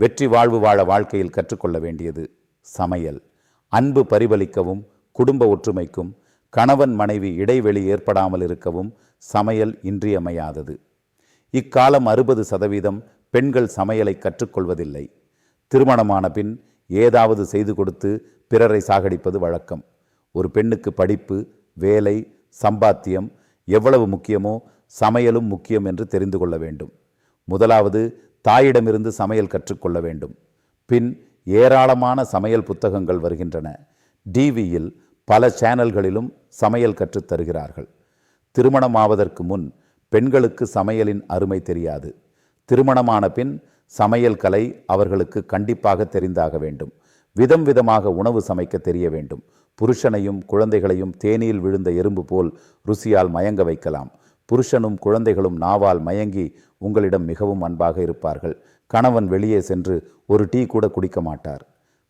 வெற்றி வாழ்வு வாழ வாழ்க்கையில் கற்றுக்கொள்ள வேண்டியது சமையல். அன்பு பரிபலிக்கவும் குடும்ப ஒற்றுமைக்கும் கணவன் மனைவி இடைவெளி ஏற்படாமல் இருக்கவும் சமையல் இன்றியமையாதது. இக்காலம் அறுபது சதவீதம் பெண்கள் சமையலை கற்றுக்கொள்வதில்லை. திருமணமான பின் ஏதாவது செய்து கொடுத்து பிறரை சாகடிப்பது வழக்கம். ஒரு பெண்ணுக்கு படிப்பு வேலை சம்பாத்தியம் எவ்வளவு முக்கியமோ சமையலும் முக்கியம் என்று தெரிந்து கொள்ள வேண்டும். முதலாவது தாயிடமிருந்து சமையல் கற்றுக்கொள்ள வேண்டும். பின் ஏராளமான சமையல் புத்தகங்கள் வருகின்றன. டிவியில் பல சேனல்களிலும் சமையல் கற்றுத் தருகிறார்கள். திருமணமாவதற்கு முன் பெண்களுக்கு சமையலின் அருமை தெரியாது. திருமணமான பின் சமையல் கலை அவர்களுக்கு கண்டிப்பாக தெரிந்தாக வேண்டும். விதம் விதமாக உணவு சமைக்க தெரிய வேண்டும். புருஷனையும் குழந்தைகளையும் தேனியில் விழுந்த எறும்பு போல் ருசியால் மயங்க வைக்கலாம். புருஷனும் குழந்தைகளும் நாவால் மயங்கி உங்களிடம் மிகவும் அன்பாக இருப்பார்கள். கணவன் வெளியே சென்று ஒரு டீ கூட குடிக்க மாட்டார்.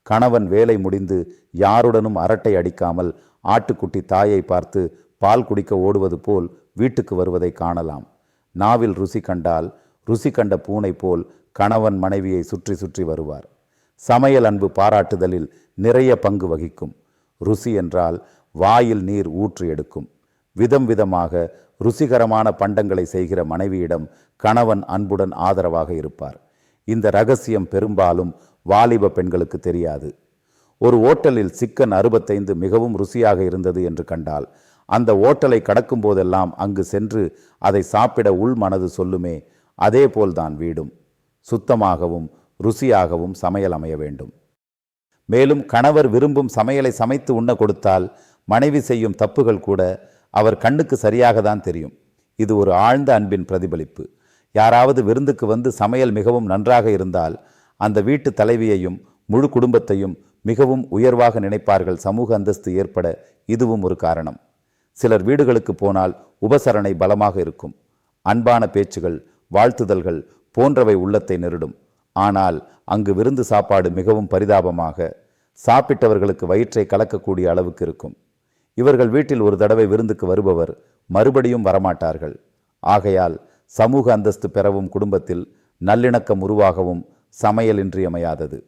கணவன் வேலை முடிந்து யாருடனும் அரட்டை அடிக்காமல் ஆட்டுக்குட்டி தாயை பார்த்து பால் குடிக்க ஓடுவது போல் வீட்டுக்கு வருவதை காணலாம். நாவில் ருசி கண்டால் ருசி கண்ட பூனை போல் கணவன் மனைவியை சுற்றி சுற்றி வருவார். சமையல் அன்பு பாராட்டுதலில் நிறைய பங்கு வகிக்கும். ருசி என்றால் வாயில் நீர் ஊற்று எடுக்கும். விதம் விதமாக ருசிகரமான பண்டங்களை செய்கிற மனைவியிடம் கணவன் அன்புடன் ஆதரவாக இருப்பார். இந்த ரகசியம் பெரும்பாலும் வாலிப பெண்களுக்கு தெரியாது. ஒரு ஓட்டலில் சிக்கன் அறுபத்தைந்து மிகவும் ருசியாக இருந்தது என்று கண்டால் அந்த ஓட்டலை கடக்கும் போதெல்லாம் அங்கு சென்று அதை சாப்பிட உள் மனது சொல்லுமே அதே போல்தான் வீடும். சுத்தமாகவும் ருசியாகவும் சமையல் அமைய வேண்டும். மேலும் கணவர் விரும்பும் சமையலை சமைத்து உண்ண கொடுத்தால் மனைவி செய்யும் தப்புகள் கூட அவர் கண்ணுக்கு சரியாக தான் தெரியும். இது ஒரு ஆழ்ந்த அன்பின் பிரதிபலிப்பு. யாராவது விருந்துக்கு வந்து சமையல் மிகவும் நன்றாக இருந்தால் அந்த வீட்டு தலைவியையும் முழு குடும்பத்தையும் மிகவும் உயர்வாக நினைப்பார்கள் சமூக அந்தஸ்து ஏற்பட இதுவும் ஒரு காரணம். சிலர் வீடுகளுக்கு போனால் உபசரணை பலமாக இருக்கும். அன்பான பேச்சுகள் வாழ்த்துதல்கள் போன்றவை உள்ளத்தை நெருடும். ஆனால் அங்கு விருந்து சாப்பாடு மிகவும் பரிதாபமாக சாப்பிட்டவர்களுக்கு வயிற்றை கலக்கக்கூடிய அளவுக்கு இருக்கும். இவர்கள் வீட்டில் ஒரு தடவை விருந்துக்கு வருபவர் மறுபடியும் வரமாட்டார்கள். ஆகையால் சமூக அந்தஸ்து பெறவும் குடும்பத்தில் நல்லிணக்கம் உருவாகவும் சமையல் இன்றியமையாதது.